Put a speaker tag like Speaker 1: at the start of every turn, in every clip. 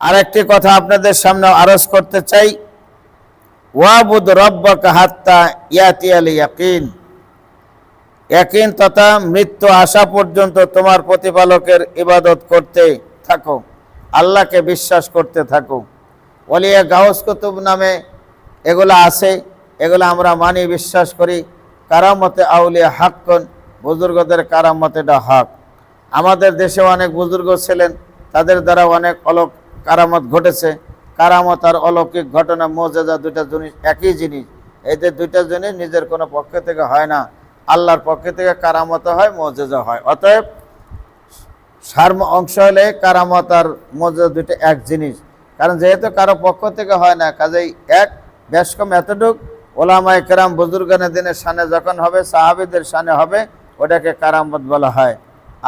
Speaker 1: আরেকটি কথা আপনাদের সামনে আরজ করতে চাই। ওয়াবুদ রব্বাকা হাত্তা ইয়াতি ইয়াকিন। ইয়াকিন তথা মৃত্যু আসা পর্যন্ত তোমার প্রতিপালকের ইবাদত করতে থাকো, আল্লাহকে বিশ্বাস করতে থাকো। ওলিয়া গাউস কুতুব নামে এগুলো আছে, এগুলো আমরা মানি, বিশ্বাস করি। কারামতে আউলিয়া হাক্কন, বুজুর্গদের কারামত এটা হক। আমাদের দেশে অনেক বুজুর্গ ছিলেন, তাদের দ্বারা অনেক অলক কারামত ঘটেছে। কারামত আর অলৌকিক ঘটনা মজেজা দুইটা জিনিস একই জিনিস। এদের দুইটা জিনিস নিজের কোনো পক্ষ থেকে হয় না। আল্লাহর পক্ষ থেকে কারামত হয় মজেজা হয়। অতএব সার্ম অংশ হলে কারামত আর মজেজা দুইটা এক জিনিস। কারণ যেহেতু কারও পক্ষ থেকে হয় না, কাজেই এক, বেশ কম এতটুক ওলামায় কেরাম বুজুর্গানের দিনের সানে যখন হবে, সাহাবিদের সানে হবে, ওটাকে কারামত বলা হয়।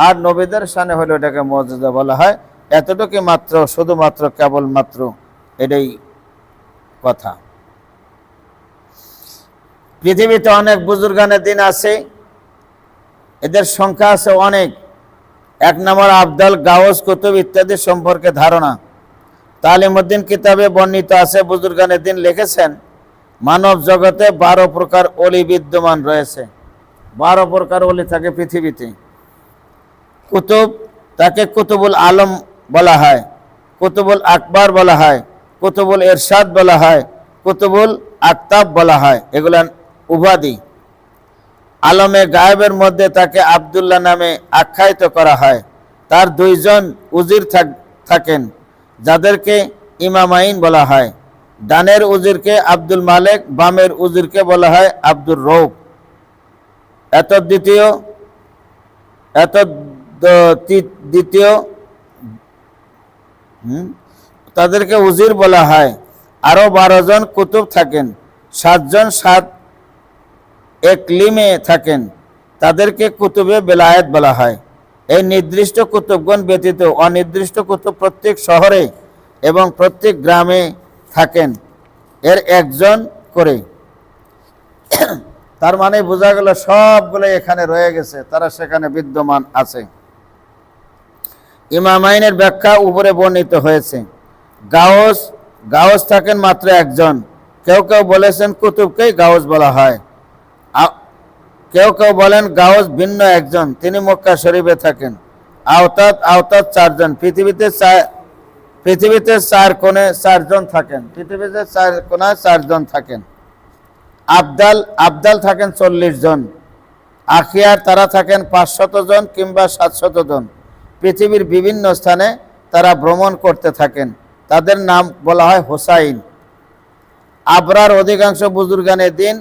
Speaker 1: আর নবীদের সানে হলে ওটাকে মর্যাদা বলা হয়। এতটুকু মাত্র, শুধুমাত্র কেবলমাত্র এটাই কথা। পৃথিবীতে অনেক বুজুর্গানের দিন আছে, এদের সংখ্যা আছে অনেক। এক নম্বর আবদাল গাওস কুতুব ইত্যাদি সম্পর্কে ধারণা। তালিমুদ্দিন কিতাবে বর্ণিত আছে, বুজুর্গানের দিন লিখেছেন, মানব জগতে বারো প্রকার অলি বিদ্যমান রয়েছে। বারো প্রকার অলি থাকে পৃথিবীতে। কুতুব, তাকে কুতুবুল আলম বলা হয়। কুতুবুল আকবর বলা হয়, কুতুবুল এরশাদ বলা হয়, কুতুবুল আক্তাব বলা হয়, এগুলা উপাধি। আলমে গায়েবের মধ্যে তাকে আবদুল্লাহ নামে আখ্যায়িত করা হয়। তার দুইজন উজির থাক- থাকেন, যাদেরকে ইমামাইন বলা হয়। ডানের উজিরকে আব্দুল মালেক, বামের উজিরকে বলা হয় আব্দুর রৌফ এত দ্বিতীয় এত দ্বিতীয় তাদেরকে উজির বলা হয়। আরও বারো জন কুতুব থাকেন সাতজন সাত একলিমে থাকেন। তাদেরকে কুতুবে বেলায়েত বলা হয়। এই নির্দিষ্ট কুতুবগণ ব্যতীত অনির্দিষ্ট কুতুব প্রত্যেক শহরে এবং প্রত্যেক গ্রামে থাকেন। এর একজন করে। তার মানে বোঝা গেল সবগুলো এখানে রয়ে গেছে, তারা সেখানে বিদ্যমান আছে। ইমাম আইনের ব্যাখ্যা উপরে বর্ণিত হয়েছে। গাওস গাওস থাকেন মাত্র একজন। কেউ কেউ বলেছেন কুতুবকেই গাওস বলা হয়। কেউ কেউ বলেন গাওস ভিন্ন একজন, তিনি মক্কা শরীফে থাকেন। আওতাত আওতাত চারজন। পৃথিবীতে পৃথিবীতে চার কোণে চারজন থাকেন। পৃথিবীতে চার কোণায় চারজন থাকেন। আবদাল আবদাল থাকেন চল্লিশ জন। আখিয়ার তারা থাকেন পাঁচশত জন কিংবা সাতশত জন। পৃথিবীর বিভিন্ন স্থানে তারা ভ্রমণ করতে থাকেন। তাদের নাম বলা হয় হোসাইন। আবরার অধিকাংশ বুজুর্গানের দিন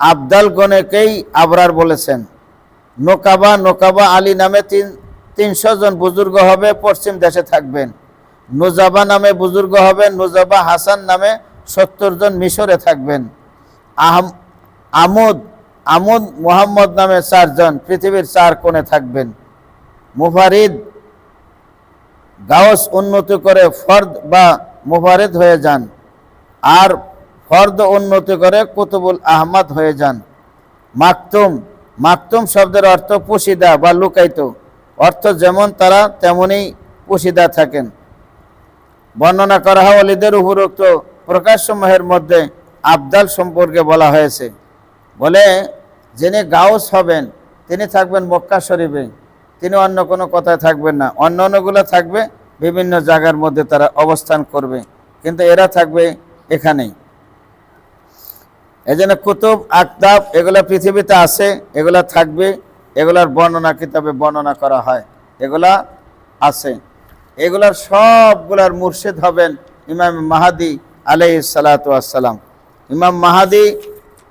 Speaker 1: আবদাল গণেকেই আবরার বলেছেন। নোকাবা নোকাবা আলী নামে তিন, তিনশো জন বুজুর্গ হবে, পশ্চিম দেশে থাকবেন। নুজাবা নামে বুজুর্গ হবে, নুজাবা হাসান নামে সত্তর জন মিশরে থাকবেন। আহম, আমুদ আমুদ মোহাম্মদ নামে চারজন, পৃথিবীর চার কোণে থাকবেন। মুফারিদ গাওস উন্নতি করে ফর্দ বা মুফারিদ হয়ে যান। আর ফর্দ উন্নতি করে কুতুবুল আহমদ হয়ে যান। মাকতুম মাকতুম শব্দের অর্থ পুশিদা বা লুকাইত অর্থ যেমন তারা তেমনই পুশিদা থাকেন। বর্ণনা করা হয় অলিদের উপরোক্ত প্রকাশসমূহের মধ্যে আবদাল সম্পর্কে বলা হয়েছে। বলে, যিনি গাউস হবেন, তিনি থাকবেন মক্কা শরীফে। তিনি অন্য কোনো কথায় থাকবেন না। অন্য অন্যগুলো থাকবে, বিভিন্ন জায়গার মধ্যে তারা অবস্থান করবে। কিন্তু এরা থাকবে এখানেই। এই জন্য কুতুব আক্তাব এগুলো পৃথিবীতে আছে, এগুলা থাকবে, এগুলার বর্ণনা কিতাবে বর্ণনা করা হয়। এগুলা আছে। এগুলার সবগুলার মুর্শিদ হবেন ইমাম মাহাদি আলাই সালাতাম ইমাম মাহাদি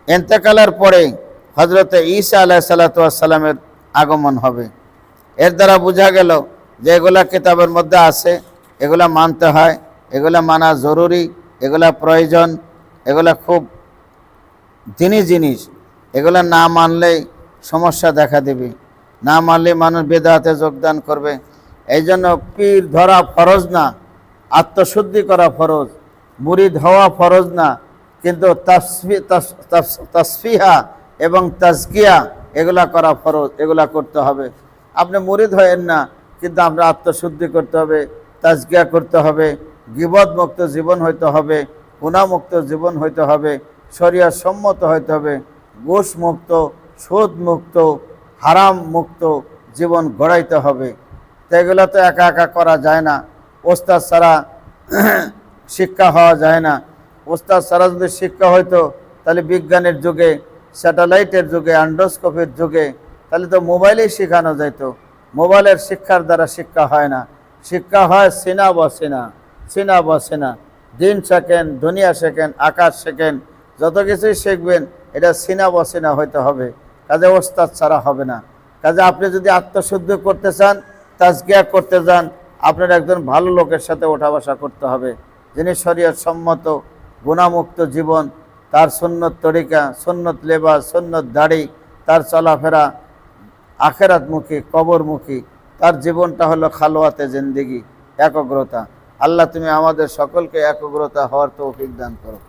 Speaker 1: এন্তেকালের পরে হজরতে ঈসা আলাহ সালাতামের আগমন হবে। এর দ্বারা বোঝা গেল যে এগুলা কিতাবের মধ্যে আছে, এগুলা মানতে হয়, এগুলা মানা জরুরি, এগুলা প্রয়োজন, এগুলা খুব দিনই জিনিস। এগুলো না মানলেই সমস্যা দেখা দেবে। না মানলে মানুষ বেদাতে যোগদান করবে। এই জন্য পীর ধরা ফরজ না, আত্মশুদ্ধি করা ফরজ, মুরিদ হওয়া ফরজ না, কিন্তু তাসফি- তাস- তাস- তাসফিহা এবং তাজকিয়া, এগুলা করা ফরজ, এগুলা করতে হবে। আপনি মুরিদ হয়েন না, কিন্তু আপনার আত্মশুদ্ধি করতে হবে তাজগিয়া করতে হবে গিবদ মুক্ত জীবন হইতে হবে গুণামুক্ত জীবন হইতে হবে শরিয়া সম্মত হইতে হবে ঘুষ মুক্ত হারাম মুক্ত জীবন গড়াইতে হবে। এগুলো তো একা একা করা যায় না। ওস্তাদ ছাড়া শিক্ষা হওয়া যায় না। ওস্তাদ ছাড়া যদি শিক্ষা হইতো, তাহলে বিজ্ঞানের যুগে, স্যাটেলাইটের যুগে অ্যান্ডোস্কোপের যুগে তাহলে তো মোবাইলেই শেখানো যাইতো। মোবাইলের শিক্ষার দ্বারা শিক্ষা হয় না। শিক্ষা হয় সিনা বসিনা সিনা বসিনা দিন শেখেন, দুনিয়া শেখেন, আকাশ শেখেন, যত কিছুই শিখবেন, এটা সিনা বসিনা হইতে হবে। কাজে ওস্তাদ ছাড়া হবে না। কাজে আপনি যদি আত্মশুদ্ধ করতে চান, তাজকিয়া করতে যান, আপনার একজন ভালো লোকের সাথে ওঠা বসা করতে হবে। যিনি শরীয়ত সম্মত, গুণামুক্ত জীবন, তার সুন্নত তরিকা, সুন্নত লেবাস, সুন্নত দাড়ি, তার চলাফেরা আখেরাতমুখী কবরমুখী তার জীবনটা হলো খালোয়াতে জিন্দিগি, একগ্রতা। আল্লাহ তুমি আমাদের সকলকে একগ্রতা হওয়ার তৌফিক দান করো।